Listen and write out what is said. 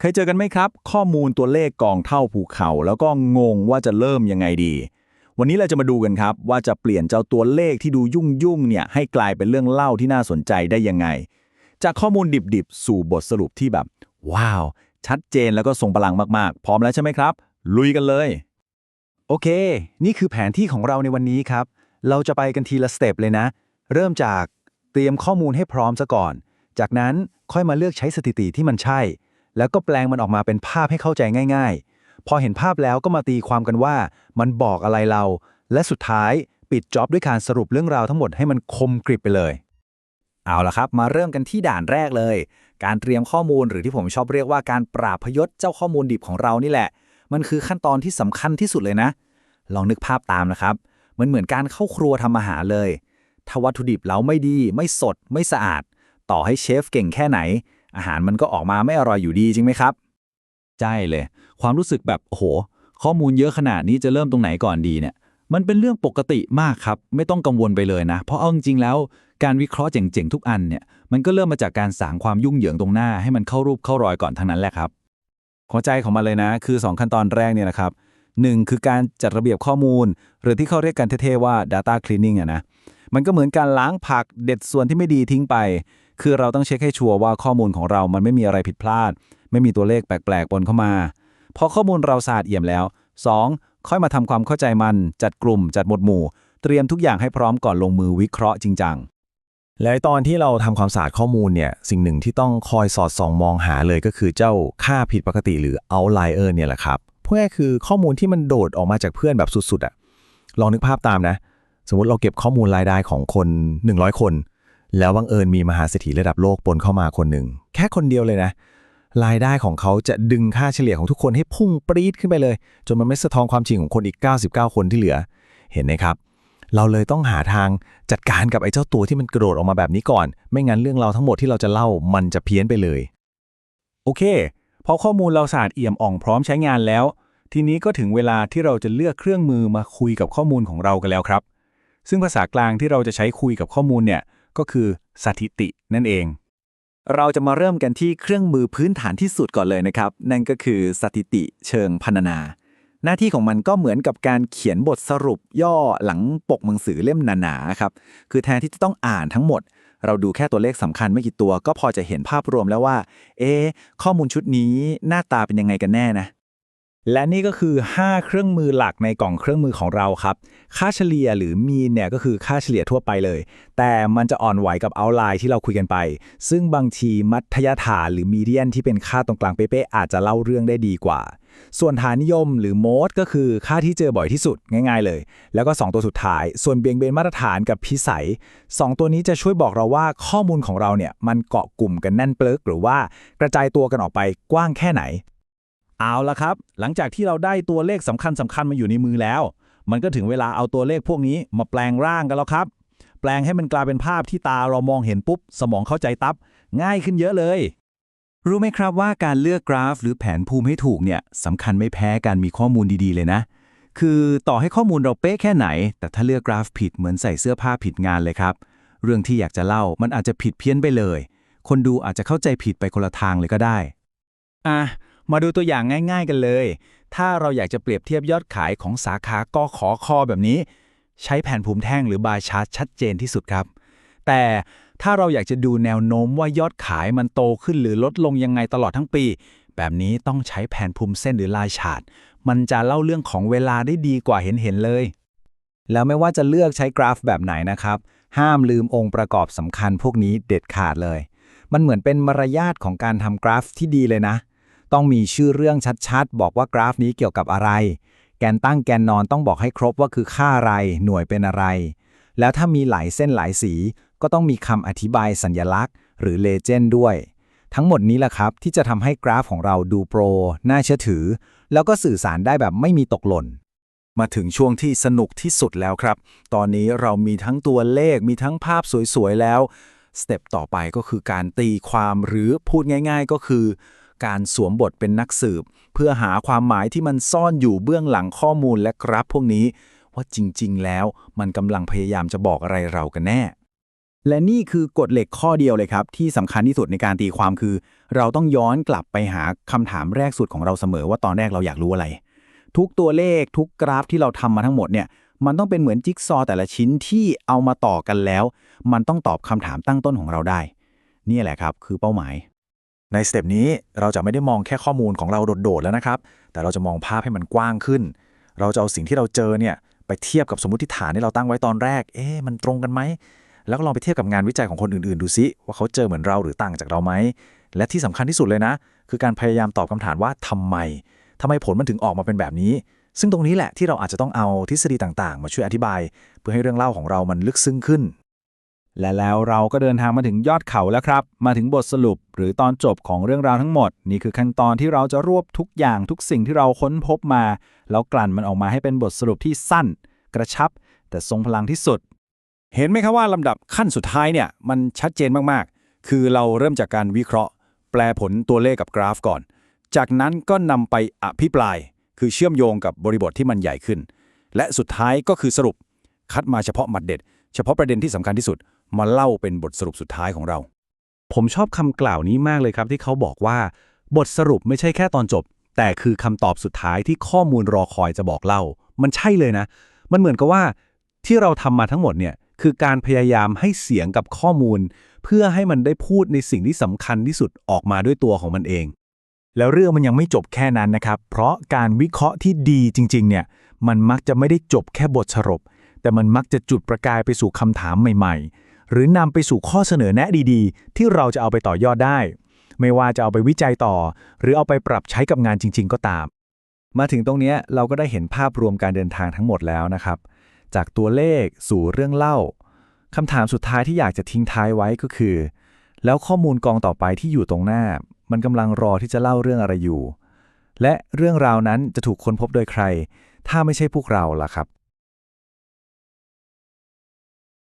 เคยเจอกันไหมครับ ข้อมูลตัวเลขกองเท่าภูเขา แล้วก็งงว่าจะเริ่มยังไงดี วันนี้เราจะมาดูกันครับ ว่าจะเปลี่ยนเจ้าตัวเลขที่ดูยุ่งๆเนี่ยให้กลายเป็นเรื่องเล่าที่น่าสนใจได้ยังไง จากข้อมูลดิบๆ สู่บทสรุปที่แบบ ว้าว ชัดเจนแล้วก็ทรงพลังมากๆ พร้อมแล้วใช่ไหมครับ ลุยกันเลย โอเค นี่คือแผนที่ของเราในวันนี้ครับ เราจะไปกันทีละสเต็ปเลยนะ เริ่มจากเตรียมข้อมูลให้พร้อมซะก่อน จากนั้นค่อยมาเลือกใช้สถิติที่มันใช่ แล้วก็แปลงมันออกมาเป็นภาพให้เข้าใจง่าย ๆ พอเห็นภาพแล้วก็มาตีความกันว่า มันบอกอะไรเรา และสุดท้ายปิดจ็อบด้วยการสรุปเรื่องราวทั้งหมดให้มันคมกริบไปเลย เอาละครับ มาเริ่มกันที่ด่านแรกเลย การเตรียมข้อมูลหรือที่ผมชอบเรียกว่าการปราบพยศเจ้าข้อมูลดิบของเรานี่แหละ มันคือขั้นตอนที่สำคัญที่สุดเลยนะ ลองนึกภาพตามนะครับ มันเหมือนการเข้าครัวทำอาหารเลย ถ้าวัตถุดิบเราไม่ดี ไม่สด ไม่สะอาด ต่อให้เชฟเก่งแค่ไหน อาหารมันก็ออกมาไม่อร่อยอยู่ดีจริงไหมครับ ใช่เลย ความรู้สึกแบบโอ้โห ข้อมูลเยอะขนาดนี้จะเริ่มตรงไหนก่อนดีเนี่ย มันเป็นเรื่องปกติมากครับ ไม่ต้องกังวลไปเลยนะ เพราะเอาจริงๆแล้ว การวิเคราะห์เจ๋งๆทุกอันเนี่ย มันก็เริ่มมาจากการสางความยุ่งเหยิงตรงหน้า ให้มันเข้ารูปเข้ารอยก่อนทั้งนั้นแหละครับหัวใจของมันเลยนะ คือ 2 ขั้นตอนแรกเนี่ยนะครับหนึ่งคือการจัดระเบียบข้อมูล หรือที่เขาเรียกกันเท่ๆว่า data cleaning อะนะมันก็เหมือนการล้างผักเด็ดส่วนที่ไม่ดีทิ้งไป คือเราต้องเช็คให้ชัวร์ว่าข้อมูลของเรามันไม่มีอะไรผิดพลาด ไม่มีตัวเลขแปลกๆปนเข้ามา พอข้อมูลเราสะอาดเอี่ยมแล้ว 2. ค่อยมาทำความเข้าใจมัน จัดกลุ่ม จัดหมวดหมู่ เตรียมทุกอย่างให้พร้อมก่อนลงมือวิเคราะห์จริงจังและตอนที่เราทำความสะอาดข้อมูลเนี่ย สิ่งหนึ่งที่ต้องคอยสอดส่องมองหาเลยก็คือเจ้าค่าผิดปกติหรือ outlier เนี่ยแหละครับเพวกนี้คือข้อมูลที่มันโดดออกมาจากเพื่อนแบบสุดๆอะลองนึกภาพตามนะ สมมติเราเก็บข้อมูลรายได้ของคน 100 คน แล้วบังเอิญมีมหาเศรษฐีระดับโลกปนเข้ามาคนหนึ่ง แค่คนเดียวเลยนะ รายได้ของเขาจะดึงค่าเฉลี่ยของทุกคนให้พุ่งปรี๊ดขึ้นไปเลย จนมันไม่สะท้อนความจริงของคนอีก 99 คนที่เหลือ เห็นไหมครับ เราเลยต้องหาทางจัดการกับไอ้เจ้าตัวที่มันกระโดดออกมาแบบนี้ก่อน ไม่งั้นเรื่องเราทั้งหมดที่เราจะเล่ามันจะเพี้ยนไปเลย โอเค พอข้อมูลเราสะอาดเอี่ยมอ่องพร้อมใช้งานแล้ว ทีนี้ก็ถึงเวลาที่เราจะเลือกเครื่องมือมาคุยกับข้อมูลของเรากันแล้วครับ ซึ่งภาษากลางที่เราจะใช้คุยกับข้อมูลเนี่ย ก็คือสถิตินั่นเอง เราจะมาเริ่มกันที่เครื่องมือพื้นฐานที่สุดก่อนเลยนะครับ นั่นก็คือสถิติเชิงพรรณนา หน้าที่ของมันก็เหมือนกับการเขียนบทสรุปย่อหลังปกหนังสือเล่มหนาๆครับคือแทนที่จะต้องอ่านทั้งหมด เราดูแค่ตัวเลขสำคัญไม่กี่ตัว ก็พอจะเห็นภาพรวมแล้วว่า เอ๊ะข้อมูลชุดนี้หน้าตาเป็นยังไงกันแน่นะ และนี่ก็คือ 5 เครื่องมือหลักในกล่องเครื่องมือของเราครับ ค่าเฉลี่ยหรือมีนเนี่ยก็คือค่าเฉลี่ยทั่วไปเลย แต่มันจะอ่อนไหวกับเอาไลน์ที่เราคุยกันไป ซึ่งบางทีมัธยฐานหรือมีเดียนที่เป็นค่าตรงกลางเป๊ะๆอาจจะเล่าเรื่องได้ดีกว่า ส่วนฐานนิยมหรือโมดก็คือค่าที่เจอบ่อยที่สุดง่าย ๆ เลย แล้วก็ 2 ตัวสุดท้าย ส่วนเบียงเบนมาตรฐานกับพิสัย 2 ตัวนี้จะช่วยบอกเราว่าข้อมูลของเราเนี่ยมันเกาะกลุ่มกันแน่นเปลิกหรือว่ากระจายตัวกันออกไปกว้างแค่ไหน เอาละครับ หลังจากที่เราได้ตัวเลขสำคัญสำคัญมาอยู่ในมือแล้ว มันก็ถึงเวลาเอาตัวเลขพวกนี้มาแปลงร่างกันแล้วครับ แปลงให้มันกลายเป็นภาพที่ตาเรามองเห็นปุ๊บ สมองเข้าใจตับ ง่ายขึ้นเยอะเลย รู้ไหมครับว่าการเลือกกราฟ หรือแผนภูมิให้ถูกเนี่ยสำคัญไม่แพ้การมีข้อมูลดีๆ เลยนะ คือต่อให้ข้อมูลเราเป๊ะแค่ไหน แต่ถ้าเลือกกราฟผิดเหมือนใส่เสื้อผ้าผิดงานเลยครับ เรื่องที่อยากจะเล่ามันอาจจะผิดเพี้ยนไปเลย คนดูอาจจะเข้าใจผิดไปคนละทางเลยก็ได้ อะ มาดูตัวอย่างง่าย ๆ กันเลย ถ้าเราอยากจะเปรียบเทียบยอดขายของสาขากอขอคอแบบนี้ ใช้แผ่นภูมิแท่งหรือบาร์ชาร์ตชัดเจนที่สุดครับ แต่ถ้าเราอยากจะดูแนวโน้มว่ายอดขายมันโตขึ้นหรือลดลงยังไงตลอดทั้งปี แบบนี้ต้องใช้แผนภูมิเส้นหรือลายชาร์ตมันจะเล่าเรื่องของเวลาได้ดีกว่าเห็นๆเลย แล้วไม่ว่าจะเลือกใช้กราฟแบบไหนนะครับ ห้ามลืมองค์ประกอบสำคัญพวกนี้เด็ดขาดเลย มันเหมือนเป็นมารยาทของการทำกราฟที่ดีเลยนะ ต้องมีชื่อเรื่องชัดๆ บอกว่ากราฟนี้เกี่ยวกับอะไร แกนตั้งแกนนอนต้องบอกให้ครบว่าคือค่าอะไร หน่วยเป็นอะไร แล้วถ้ามีหลายเส้นหลายสี ก็ต้องมีคำอธิบายสัญญลักษณ์ หรือเลเจนด์ด้วย ทั้งหมดนี้แหละครับ ที่จะทำให้กราฟของเราดูโปร น่าเชื่อถือ แล้วก็สื่อสารได้แบบไม่มีตกหล่นมาถึงช่วงที่สนุกที่สุดแล้วครับ ตอนนี้เรามีทั้งตัวเลข มีทั้งภาพสวย ๆ แล้ว สเต็ปต่อไปก็คือการตีความหรือพูดง่าย ๆ ก็คือ การสวมบทเป็นนักสืบ เพื่อหาความหมายที่มันซ่อนอยู่เบื้องหลังข้อมูลและกราฟพวกนี้ ว่าจริง ๆ แล้วมันกำลังพยายามจะบอกอะไรเรากันแน่ และนี่คือกฎเหล็กข้อเดียวเลยครับ ที่สำคัญที่สุดในการตีความคือ เราต้องย้อนกลับไปหาคำถามแรกสุดของเราเสมอว่าตอนแรกเราอยากรู้อะไร ทุกตัวเลขทุกกราฟที่เราทำมาทั้งหมดเนี่ยมันต้องเป็นเหมือนจิ๊กซอว์แต่ละชิ้นที่เอามาต่อกันแล้ว มันต้องตอบคำถามตั้งต้นของเราได้ นี่แหละครับ คือเป้าหมาย ในสเต็ปนี้เราจะไม่ได้มองแค่ข้อมูลของเราโดดๆแล้วนะครับ แต่เราจะมองภาพให้มันกว้างขึ้น เราจะเอาสิ่งที่เราเจอเนี่ยไปเทียบกับสมมติฐานที่เราตั้งไว้ตอนแรก เอ๊ะมันตรงกันไหม แล้วก็ลองไปเทียบกับงานวิจัยของคนอื่นๆ ดูซิว่าเขาเจอเหมือนเราหรือต่างจากเราไหม และที่สำคัญที่สุดเลยนะ คือการพยายามตอบคำถามว่าทำไมทำไมผลมันถึงออกมาเป็นแบบนี้ ซึ่งตรงนี้แหละที่เราอาจจะต้องเอาทฤษฎีต่างๆ มาช่วยอธิบาย เพื่อให้เรื่องเล่าของเรามันลึกซึ้งขึ้น และแล้วเราก็เดินทางมาถึงยอดเขาแล้วครับ มาถึงบทสรุปหรือตอนจบของเรื่องราวทั้งหมด นี่คือขั้นตอนที่เราจะรวบทุกอย่างทุกสิ่งที่เราค้นพบมา แล้วกลั่นมันออกมาให้เป็นบทสรุปที่สั้น กระชับ แต่ทรงพลังที่สุด เห็นไหมครับว่าลำดับขั้นสุดท้ายเนี่ยมันชัดเจนมากๆ คือเราเริ่มจากการวิเคราะห์ แปลผลตัวเลขกับกราฟก่อน จากนั้นก็นำไปอภิปราย คือเชื่อมโยงกับบริบทที่มันใหญ่ขึ้น และสุดท้ายก็คือสรุป คัดมาเฉพาะหมัดเด็ด เฉพาะประเด็นที่สำคัญที่สุด มาเล่าเป็นบทสรุปสุดท้ายของเรา ผมชอบคำกล่าวนี้มากเลยครับที่เขาบอกว่า บทสรุปไม่ใช่แค่ตอนจบ แต่คือคำตอบสุดท้ายที่ข้อมูลรอคอยจะบอกเล่า มันใช่เลยนะ มันเหมือนกับว่าที่เราทำมาทั้งหมดเนี่ยคือการพยายามให้เสียงกับข้อมูล เพื่อให้มันได้พูดในสิ่งที่สำคัญที่สุดออกมาด้วยตัวของมันเอง แล้วเรื่องมันยังไม่จบแค่นั้นนะครับ เพราะการวิเคราะห์ที่ดีจริง ๆ เนี่ย มันมักจะไม่ได้จบแค่บทสรุป แต่มันมักจะจุดประกายไปสู่คำถามใหม่ ๆ หรือนำไปสู่ข้อเสนอแนะดีๆ ที่เราจะเอาไปต่อยอดได้ ไม่ว่าจะเอาไปวิจัยต่อ หรือเอาไปปรับใช้กับงานจริง ๆ ก็ตาม มาถึงตรงนี้เราก็ได้เห็นภาพรวมการเดินทางทั้งหมดแล้วนะครับ จากตัวเลขสู่เรื่องเล่าคำถามสุดท้ายที่อยากจะทิ้งท้ายไว้ก็คือ แล้วข้อมูลกองต่อไปที่อยู่ตรงหน้า มันกำลังรอที่จะเล่าเรื่องอะไรอยู่ และเรื่องราวนั้นจะถูกค้นพบโดยใคร ถ้าไม่ใช่พวกเราล่ะครับ